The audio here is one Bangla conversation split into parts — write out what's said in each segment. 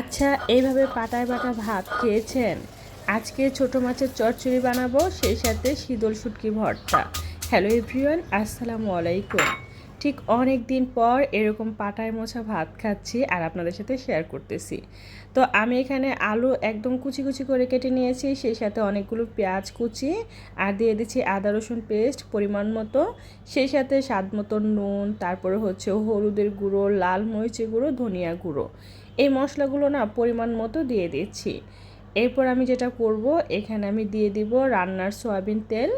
আচ্ছা এইভাবে পাটায় বাটা ভাত খেয়েছেন? আজকে ছোট মাছের চচ্চড়ি বানাবো, সেই সাথে শীতল শুটকি ভর্তা। হ্যালো এভরিওয়ান, আসসালামু আলাইকুম। ঠিক অনেক দিন পর এরকম পাটায় মোছা ভাত খাচ্ছি আর আপনাদের সাথে শেয়ার করতেছি। তো আমি এখানে আলু একদম কুচি কুচি করে কেটে নিয়েছি, সেই সাথে অনেকগুলো পেঁয়াজ কুচি আর দিয়ে দিচ্ছি আদা রসুন পেস্ট পরিমাণ মতো। সেই সাথে স্বাদ মতো নুন, তারপরে হচ্ছে হলুদের গুঁড়ো, লাল মরিচের গুঁড়ো, ধনিয়া গুঁড়ো। এই মশলাগুলো না পরিমাণ মতো দিয়ে দিচ্ছি। এরপর আমি যেটা করব, এখানে আমি দিয়ে দিব রান্নার সয়াবিন তেল।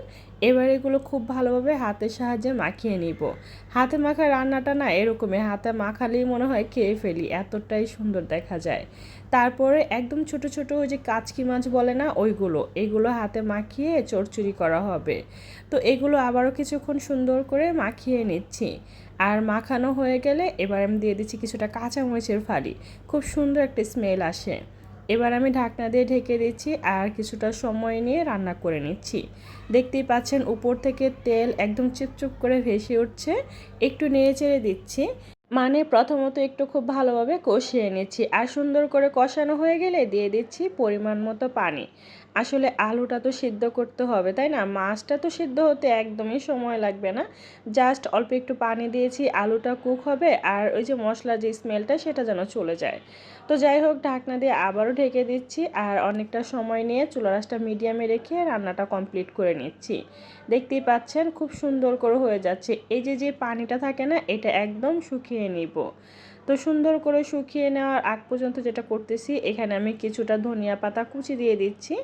এবার এগুলো খুব ভালোভাবে হাতের সাহায্যে মাখিয়ে নিব। হাতে মাখা রান্নাটা না এরকমই, হাতে মাখালেই মনে হয় খেয়ে ফেলি, এতটাই সুন্দর দেখা যায়। তারপরে একদম ছোট ছোট ওই যে কাচকি মাছ বলে না, ওইগুলো, এগুলো হাতে মাখিয়ে চড়চড়ি করা হবে। তো এগুলো আবারও কিছুক্ষণ সুন্দর করে মাখিয়ে নিচ্ছি। আর মাখানো হয়ে গেলে এবার আমি দিয়ে দিচ্ছি কিছুটা কাঁচামরিচের ফালি। খুব সুন্দর একটা স্মেল আসে। এবার আমি ঢাকনা দিয়ে ঢেকে দিচ্ছি আর কিছুটা সময় নিয়ে রান্না করে নিচ্ছি। দেখতেই পাচ্ছেন উপর থেকে তেল একদম চিপচুপ করে ভেসে উঠছে। একটু নেড়ে চেড়ে দিচ্ছি। মানে প্রথমত একটু খুব ভালোভাবে কষিয়ে নিচ্ছি। আর সুন্দর করে কষানো হয়ে গেলে দিয়ে দিচ্ছি পরিমাণ মতো পানি। আসলে আলুটা তো সিদ্ধ করতে হবে, তাই না? মাছটা তো সিদ্ধ হতে একদমই সময় লাগবে না। জাস্ট অল্প একটু পানি দিয়েছি, আলুটা কুক হবে আর ওই যে মশলা যে স্মেলটা সেটা যেন চলে যায়। তো যাই হোক, ঢাকনা দিয়ে আবারও ঢেকে দিচ্ছি আর অনেকটা সময় নিয়ে চুলা রাসটা মিডিয়ামে রেখে রান্নাটা কমপ্লিট করে নিচ্ছি। দেখতেই পাচ্ছেন খুব সুন্দর করে হয়ে যাচ্ছে। এই যে যে পানিটা থাকে না, এটা একদম শুকিয়ে নিব। তো সুন্দর করে শুকিয়ে নেওয়ার আগ পর্যন্ত যেটা করতেছি, এখানে আমি কিছুটা ধনিয়া পাতা কুচি দিয়ে দিচ্ছি।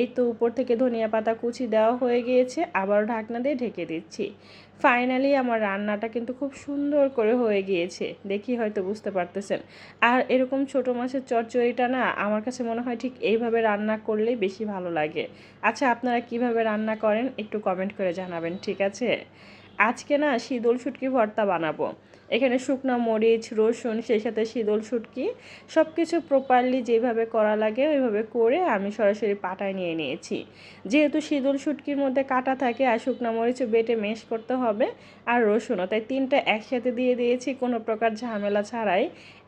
এই তো উপর থেকে ধনিয়া পাতা কুচি দেওয়া হয়ে গিয়েছে, আবার ঢাকনা দিয়ে ঢেকে দিচ্ছি। ফাইনালি আমার রান্নাটা কিন্তু খুব সুন্দর করে হয়ে গিয়েছে, দেখি হয়তো বুঝতে পারতেছেন। আর এরকম ছোট মাছের চচ্চড়িটা না, আমার কাছে মনে হয় ঠিক এইভাবে রান্না করলেই বেশি ভালো লাগে। আচ্ছা আপনারা কীভাবে রান্না করেন একটু কমেন্ট করে জানাবেন, ঠিক আছে? আজকে না শীতল শুটকি ভর্তা বানাবো। এখানে শুকনো মরিচ, রসুন, সেই সাথে শীতল শুটকি সব কিছু প্রপারলি যেভাবে করা লাগে ওইভাবে করে আমি সরাসরি পাটায় নিয়ে নিয়েছি। যেহেতু শীতল শুটকির মধ্যে কাটা থাকে আর শুকনো মরিচও বেটে মেশ করতে হবে আর রসুনও, তাই তিনটা একসাথে দিয়ে দিয়েছি, কোনো প্রকার ঝামেলা ছাড়াই।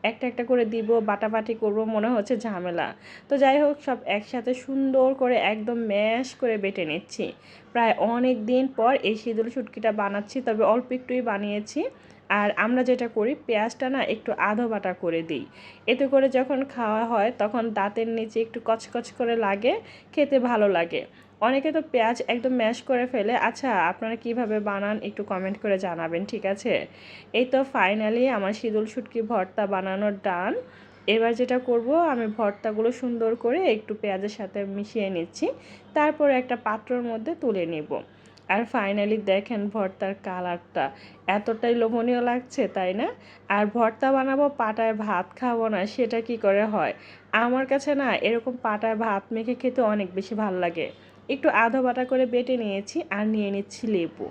একটা একটা করে দিব, বাটাবাটি করব, মনে হচ্ছে ঝামেলা। তো যাই হোক, সব একসাথে সুন্দর করে একদম ম্যাশ করে বেটে নিচ্ছি। প্রায় অনেক দিন পর এই শীতল শুটকিটা বানাচ্ছি, তবে অল্প একটুই বানিয়েছি। আর আমরা যেটা করি, পেঁয়াজটা না একটু আধো বাটা করে দিই। এতে করে যখন খাওয়া হয়, তখন দাঁতের নিচে একটু কচকচ করে লাগে, খেতে ভালো লাগে। অনেকে তো পেঁয়াজ একদম ম্যাশ করে ফেলে। আচ্ছা আপনারা কীভাবে বানান একটু কমেন্ট করে জানাবেন, ঠিক আছে? এই তো ফাইনালি আমার শীতল শুটকি ভর্তা বানানোর ডান এবার যেটা করব, আমি ভর্তাগুলো সুন্দর করে একটু পেঁয়াজের সাথে মিশিয়ে নিচ্ছি। তারপর একটা পাত্রর মধ্যে তুলে নেব। আর ফাইনালি দেখেন ভর্তার কালারটা এতটাই লোভনীয় লাগছে, তাই না? আর ভর্তা বানাবো, পাটায় ভাত খাব না, সেটা কি করে হয়? আমার কাছে না এরকম পাটায় ভাত মেখে খেতে অনেক বেশি ভালো লাগে। একটু আধো বাটা করে বেটে নিয়েছি আর নিয়ে নিচ্ছি লেবু।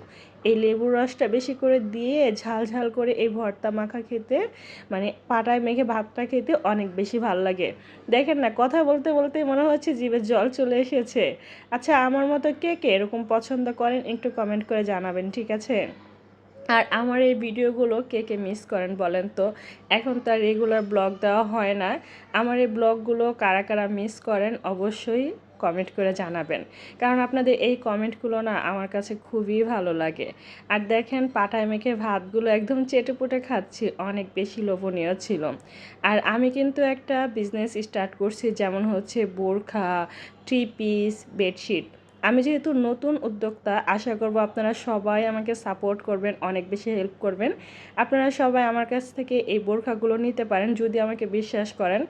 এই লেবুর রসটা বেশি করে দিয়ে ঝাল ঝাল করে এই ভর্তা মাখা খেতে মানে পাটায় মেখে ভাতটা খেতে অনেক বেশি ভালো লাগে। দেখেন না, কথা বলতে বলতে মনে হচ্ছে জিভে জল চলে এসেছে। আচ্ছা আমার মতো কে কে এরকম পছন্দ করেন একটু কমেন্ট করে জানাবেন, ঠিক আছে? আর আমার এই ভিডিওগুলো কে কে মিস করেন বলেন তো? এখন তো আর রেগুলার ব্লগ দেওয়া হয় না। আমার এই ব্লগগুলো কারা কারা মিস করেন অবশ্যই কমেন্ট করে জানাবেন। কারণ আপনাদের এই কমেন্টগুলো না আমার কাছে খুবই ভালো লাগে। আর দেখেন পাটায় মেখে ভাতগুলো একদম চেটেপুটে খাচ্ছি, অনেক বেশি লোভনীয় ছিল। আর আমি কিন্তু একটা বিজনেস স্টার্ট করছি, যেমন হচ্ছে বোরখা থ্রি পিস বেডশিট আমি যেহেতু নতুন উদ্যোক্তা, আশা করব আপনারা সবাই আমাকে সাপোর্ট করবেন, অনেক বেশি হেল্প করবেন। আপনারা সবাই আমার কাছ থেকে এই বোরখাগুলো নিতে পারেন, যদি আমাকে বিশ্বাস করেন।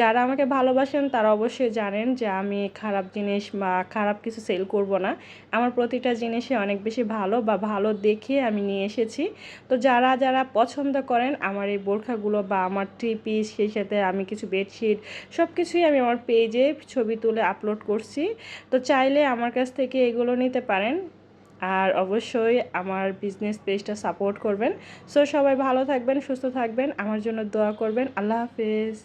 যারা আমাকে ভালোবাসেন, তারা অবশ্যই জানেন যে আমি খারাপ জিনিস বা খারাপ কিছু সেল করব না। আমার প্রতিটা জিনিসে অনেক বেশি ভালো বা ভালো দেখে আমি নিয়ে এসেছি। তো যারা যারা পছন্দ করেন আমার এই বোরখাগুলো বা আমার থ্রি পিস সেই সাথে আমি কিছু বেডশিট সব কিছুই আমি আমার পেজে ছবি তুলে আপলোড করছি। তো চাইলে আমার কাছ থেকে এগুলো নিতে পারেন। আর অবশ্যই আমার বিজনেস পেজটা সাপোর্ট করবেন। সো সবাই ভালো থাকবেন, সুস্থ থাকবেন। আমার জন্য দোয়া করবেন। আল্লাহ হাফেজ।